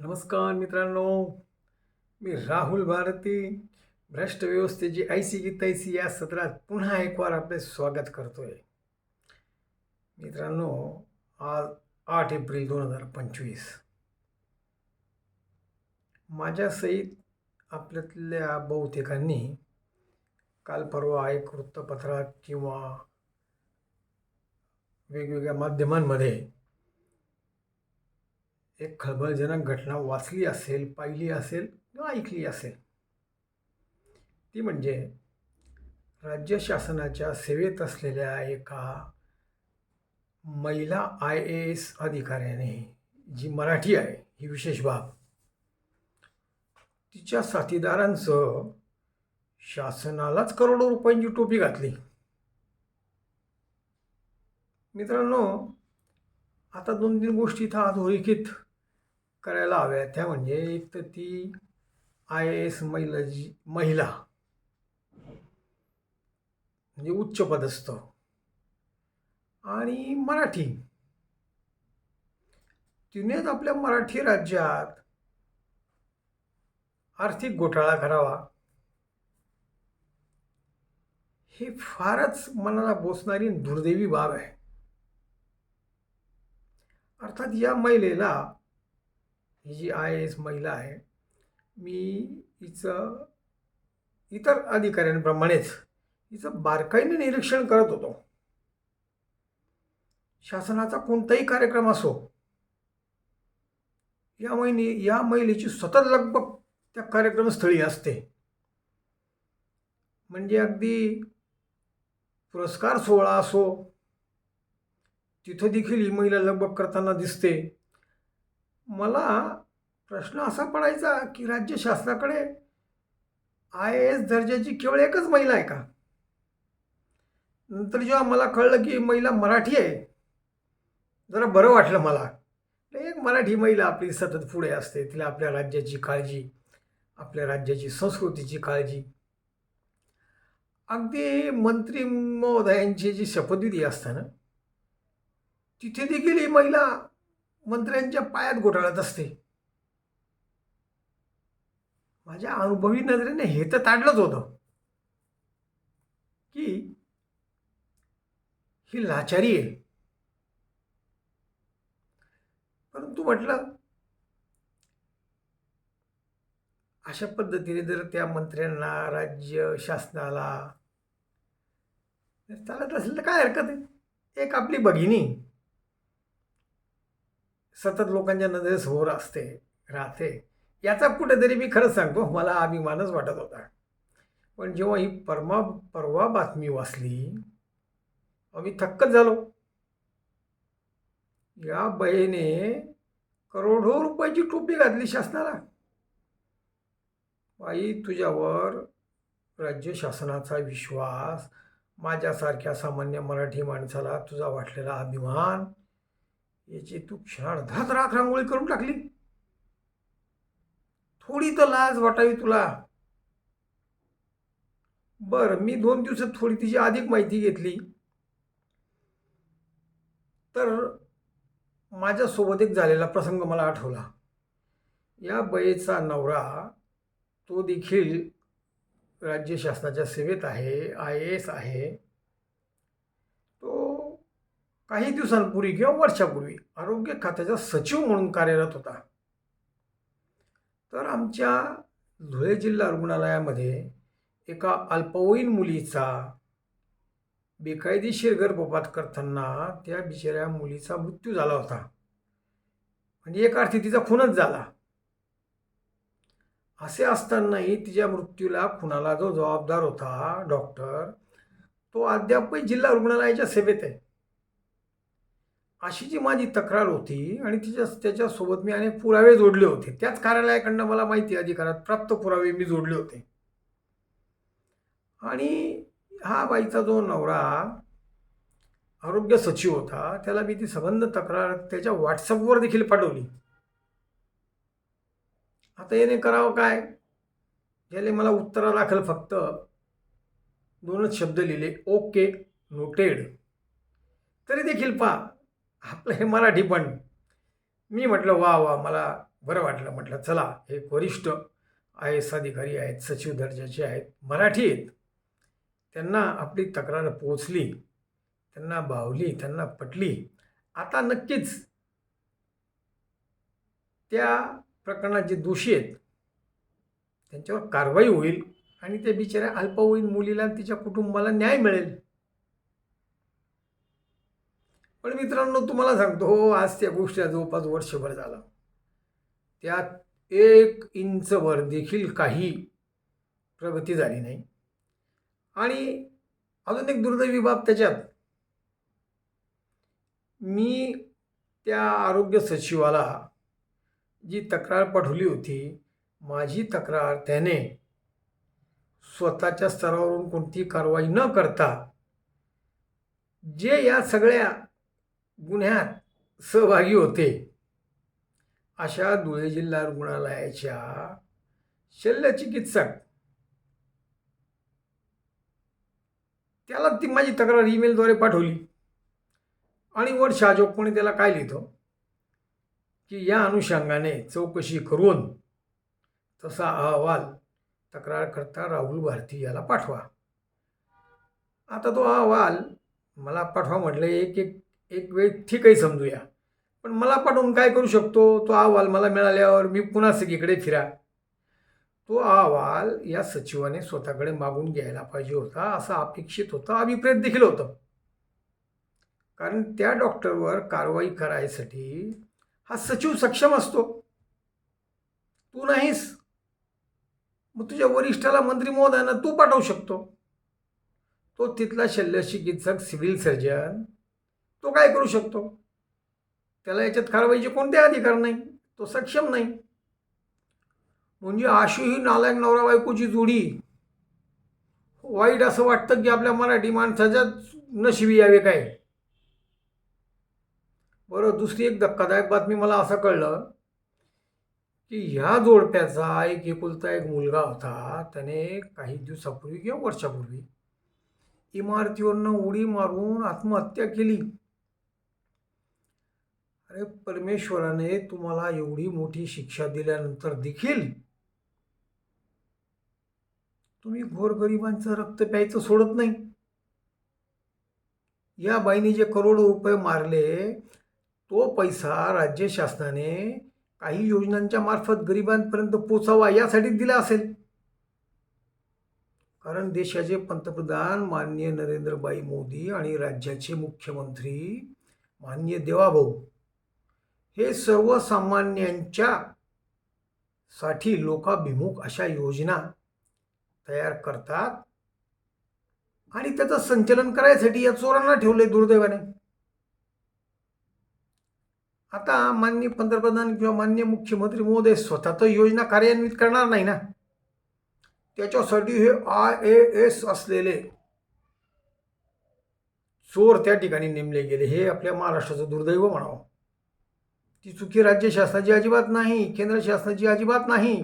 नमस्कार मित्रांनो मी राहुल भारती भ्रष्ट व्यवस्थेची ऐसी की तैसी या सत्रात पुन्हा एक वार आपले स्वागत करतोय. मित्रांनो आज आठ एप्रिल दोन हजार पंचवीस. माझ्यासहित आपल्यातल्या बहुतेकांनी काल परवा एक वृत्तपत्रात किंवा वेगवेगळ्या माध्यमांमध्ये एक खळबळजनक घटना वाचली असेल पाहिली असेल किंवा ऐकली असेल. ती म्हणजे राज्य शासनाच्या सेवेत असलेल्या एका महिला आय ए एस अधिकाऱ्याने जी मराठी आहे ही विशेष बाब. तिच्या साथीदारांसह शासनालाच करोडो रुपयांची टोपी घातली. मित्रांनो आता दोन तीन गोष्टी इथं अधोरेखित करायला हव्या त्या म्हणजे एक तर ती आय ए एस महिला जी महिला. म्हणजे उच्च पदस्थ. आणि मराठी. तिनेच आपल्या मराठी राज्यात आर्थिक घोटाळा करावा. हे फारच मनाला बोसणारी दुर्दैवी बाब आहे. अर्थात या महिलेला ही जी आय एस महिला आहे मी हिचं इतर अधिकाऱ्यांप्रमाणेच हिचं बारकाईने निरीक्षण करत होतो. शासनाचा कोणताही कार्यक्रम असो या महिने या महिलेची सतत लगबग त्या कार्यक्रमस्थळी असते. म्हणजे अगदी पुरस्कार सोहळा असो तिथं देखील ही महिला लगबग करताना दिसते. मला प्रश्न असा पडायचा की राज्य शासनाकडे आय ए एस दर्जाची केवळ एकच महिला आहे का? नंतर जेव्हा मला कळलं की महिला मराठी आहे जरा बरं वाटलं मला. एक मराठी महिला आपली सतत पुढे असते तिला आपल्या राज्याची काळजी आपल्या राज्याची संस्कृतीची काळजी. अगदी मंत्री महोदयांची जी शपथविधी असताना तिथे देखील ही महिला मंत्र्यांच्या पायात घोटाळत असते. माझ्या अनुभवी नजरेने हे तर ताडलंच होतं. की ही लाचारी आहे. परंतु म्हटलं अशा पद्धतीने जर त्या मंत्र्यांना राज्य शासनाला जर चालत असेल तर काय हरकत आहे? एक आपली भगिनी. सतत लोकांच्या नजरेसमोर असते राहते. याचा कुठेतरी मी खरंच सांगतो मला अभिमानच वाटत होता. पण जेव्हा ही परमा परवा बातमी वाचली आम्ही थक्कच झालो. या बहिणे करोडो रुपयाची टोपी घातली शासनाला. बाई तुझ्यावर राज्य शासनाचा विश्वास माझ्यासारख्या सामान्य मराठी माणसाला तुझा वाटलेला अभिमान याची तू क्षणार्धात राख रांगोळी करून टाकली. थोडी तर लाज वाटावी तुला. बरं मी दोन दिवसात थोडी तिची अधिक माहिती घेतली. तर माझ्यासोबत एक झालेला प्रसंग मला आठवला. या बयेचा नवरा तो देखील राज्य शासनाच्या सेवेत आहे आय ए एस आहे. काही दिवसांपूर्वी किंवा वर्षापूर्वी आरोग्य खात्याचा सचिव म्हणून कार्यरत होता. तर आमच्या धुळे जिल्हा रुग्णालयामध्ये एका अल्पवयीन मुलीचा बेकायदेशीर गर्भपात करताना त्या बिचाऱ्या मुलीचा मृत्यू झाला होता. म्हणजे एका अर्थी तिचा खूनच झाला. असे असतानाही तिच्या मृत्यूला खुनाला जो जबाबदार होता डॉक्टर तो अद्यापही जिल्हा रुग्णालयाच्या सेवेत आहे. अशी जी माझी तक्रार होती आणि तिच्या त्याच्यासोबत मी अनेक पुरावे जोडले होते. त्याच कार्यालयाकडनं मला माहिती अधिकारात प्राप्त पुरावे मी जोडले होते. आणि हा बाईचा जो नवरा आरोग्य सचिव होता त्याला मी ती संबंध तक्रार त्याच्या व्हॉट्सअपवर देखील पाठवली. आता याने करावं काय? याने मला उत्तरा दाखल फक्त दोनच शब्द लिहिले. Okay noted. तरी देखील पा आपलं हे मराठी पण. मी म्हटलं वा वा मला बरं वाटलं. म्हटलं चला हे वरिष्ठ आय एस अधिकारी आहेत सचिव दर्जाचे आहेत मराठी आहेत. त्यांना आपली तक्रार पोचली त्यांना भावली त्यांना पटली. आता नक्कीच त्या प्रकरणात जे दोषी आहेत त्यांच्यावर कारवाई होईल आणि ते बिचाऱ्या अल्पवयीन मुलीला तिच्या कुटुंबाला न्याय मिळेल. पण मित्रांनो तुम्हाला सांगतो हो, आज त्या गोष्टी जवळपास वर्षभर झालं. त्यात एक इंचवर देखील काही प्रगती झाली नाही. आणि अजून एक दुर्दैवी बाब त्याच्यात. मी त्या आरोग्य सचिवाला जी तक्रार पाठवली होती माझी तक्रार त्याने स्वतःच्या स्तरावरून कोणती कारवाई न करता जे या सगळ्या गुन्ह्यात सहभागी होते. अशा धुळे जिल्हा रुग्णालयाच्या शल्यचिकित्सक. त्याला ती माझी तक्रार ईमेलद्वारे पाठवली. आणि वर कोणी त्याला काय लिहितो? की या अनुषंगाने चौकशी करून तसा अहवाल तक्रारकर्ता राहुल भारती याला पाठवा. आता तो अहवाल मला पाठवा म्हटलं एक एक एक वेळ ठीकही समजूया. पण मला पाठवून काय करू शकतो? तो अहवाल मला मिळाल्यावर मी पुन्हा सगळीकडे फिरा. तो अहवाल या सचिवाने स्वतःकडे मागून घ्यायला पाहिजे होता असा अपेक्षित होता अभिप्रेत देखील होतं. कारण त्या डॉक्टरवर कारवाई करायसाठी हा सचिव सक्षम असतो. तू नाहीस. मग तुझ्या वरिष्ठाला मंत्री महोदयांना तू पाठवू शकतो. तो तिथला शल्यचिकित्सक सिव्हिल सर्जन तो काय करू शकतो? त्याला याच्यात कारवाईचे कोणते अधिकार नाही तो सक्षम नाही. म्हणजे आशु ही नालायक नवरा बायकोची जोडी. वाईट असं वाटतं की आपल्या मराठी माणसाच्याच नशिबी यावे काय? बरं दुसरी एक धक्कादायक बातमी मला असं कळलं की ह्या जोडप्याचा एक एकुलता एक मुलगा होता. त्याने काही दिवसापूर्वी किंवा वर्षापूर्वी इमारतीवरनं उडी मारून आत्महत्या केली. अरे परमेश्वराने तुम्हाला एवढी मोठी शिक्षा दिल्यानंतर देखील तुम्ही घोरगरिबांचं रक्त प्यायचं सोडत नाही. या बाईने जे करोडो रुपये मारले तो पैसा राज्य शासनाने काही योजनांच्या मार्फत गरिबांपर्यंत पोचावा यासाठी दिला असेल. कारण देशाचे पंतप्रधान माननीय नरेंद्रबाई मोदी आणि राज्याचे मुख्यमंत्री माननीय देवाभाऊ हे सर्वसामान्यांच्या साठी लोकाभिमुख अशा योजना तयार करतात. आणि त्याचं संचलन करायसाठी या चोरांना ठेवले दुर्दैवाने. आता माननीय पंतप्रधान किंवा माननीय मुख्यमंत्री महोदय स्वतः तर योजना कार्यान्वित करणार नाही ना? त्याच्यासाठी हे आय ए एस असलेले चोर त्या ठिकाणी नेमले गेले. हे आपल्या महाराष्ट्राचं दुर्दैव म्हणावं. ती चुकी राज्य शासनाची अजिबात नाही केंद्र शासनाची अजिबात नाही.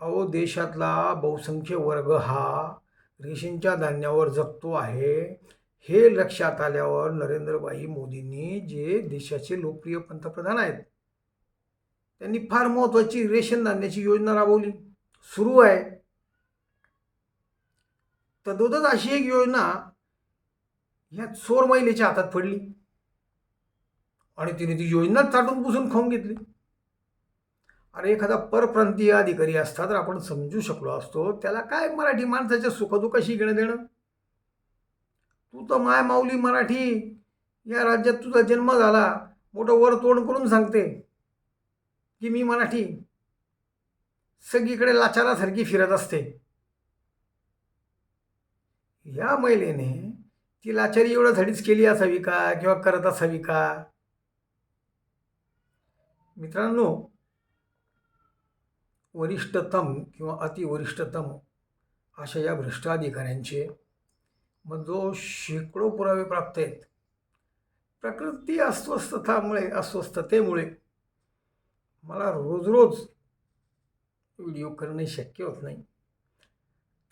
अहो देशातला बहुसंख्य वर्ग हा रेशींच्या धान्यावर जगतो आहे. हे लक्षात आल्यावर नरेंद्रभाई मोदींनी जे देशाचे लोकप्रिय पंतप्रधान आहेत त्यांनी फार महत्त्वाची रेशन धान्याची योजना राबवली. सुरू आहे. तदोदच अशी एक योजना ह्या चोर महिलेच्या हातात पडली. आणि तिने ती योजनाच चाटून पुसून खाऊन घेतली. अरे एखादा परप्रांतीय अधिकारी असता तर आपण समजू शकलो असतो त्याला काय मराठी माणसाच्या सुखदुःखाशी घेणं देणं? तू तर माय माऊली मराठी या राज्यात तुझा जन्म झाला मोठं वर तोंड करून सांगते की मी मराठी. सगळीकडे लाचारासारखी फिरत असते. या महिलेने ती लाचारी एवढ्यासाठीच केली असावी का किंवा करत असावी का? मित्रांनो वरिष्ठतम किंवा अतिवरिष्ठतम अशा या भ्रष्टाधिकाऱ्यांचे मग जो शेकडो पुरावे प्राप्त आहेत. प्रकृती अस्वस्थतामुळे अस्वस्थतेमुळे मला रोज रोज व्हिडिओ करणे शक्य होत नाही.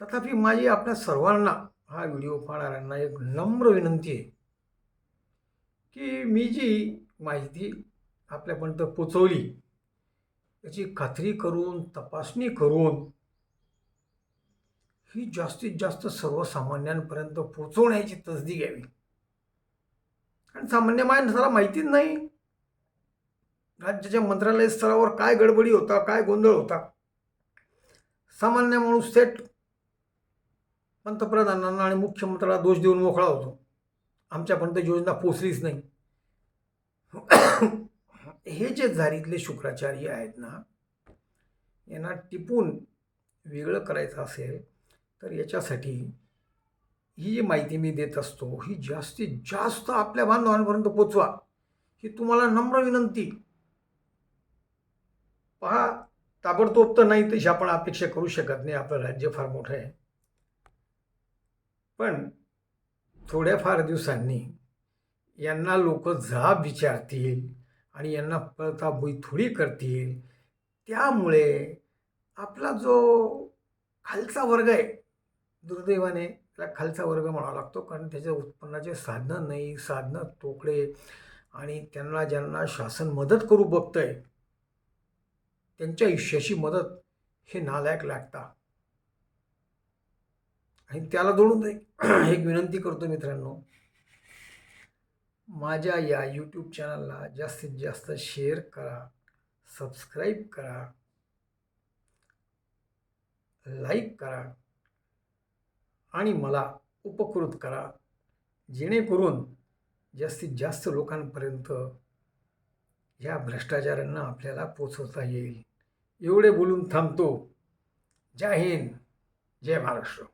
तथापि माझी आपल्या सर्वांना हा व्हिडिओ पाहणाऱ्यांना एक नम्र विनंती आहे की मी जी माहिती आपल्यापर्यंत पोचवली. त्याची खात्री करून तपासणी करून ही जास्तीत जास्त सर्वसामान्यांपर्यंत पोचवण्याची तसदी घ्यावी. कारण सामान्य माणसाला माहितीच नाही. राज्याच्या मंत्रालय स्तरावर काय गडबडी होता काय गोंधळ होता. सामान्य माणूस थेट पंतप्रधानांना आणि मुख्यमंत्र्याला दोष देऊन मोकळा होतो. आमच्यापर्यंत योजना पोचलीच नाही. हे जे झारीतले शुक्राचार्य आहेत ना यांना टिपून वेगळं करायचं असेल तर याच्यासाठी ही जी माहिती मी देत असतो ही जास्तीत जास्त आपल्या बांधवांपर्यंत पोचवा. ही तुम्हाला नम्र विनंती. पहा ताबडतोब तर नाही तशी आपण अपेक्षा करू शकत नाही आपलं राज्य फार मोठं आहे. पण थोड्याफार दिवसांनी यांना लोक जाब विचारतील आणि यांना पळताबोई थोडी करतील. त्यामुळे आपला जो खालचा वर्ग आहे दुर्दैवाने त्याला खालचा वर्ग म्हणावा लागतो. कारण त्याच्या उत्पन्नाचे साधनं नाही साधनं तोकडे आणि त्यांना ज्यांना शासन मदत करू बघतंय त्यांच्या आयुष्याची मदत हे नालायक लागता. आणि त्याला जोडून एक विनंती करतो मित्रांनो माझ्या या यूट्यूब चॅनलला जास्तीत जास्त शेअर करा सबस्क्राईब करा लाईक करा आणि मला उपकृत करा जेणेकरून जास्तीत जास्त लोकांपर्यंत या भ्रष्टाचारांना आपल्याला पोचवता येईल. एवढे बोलून थांबतो. जय हिंद. जय महाराष्ट्र.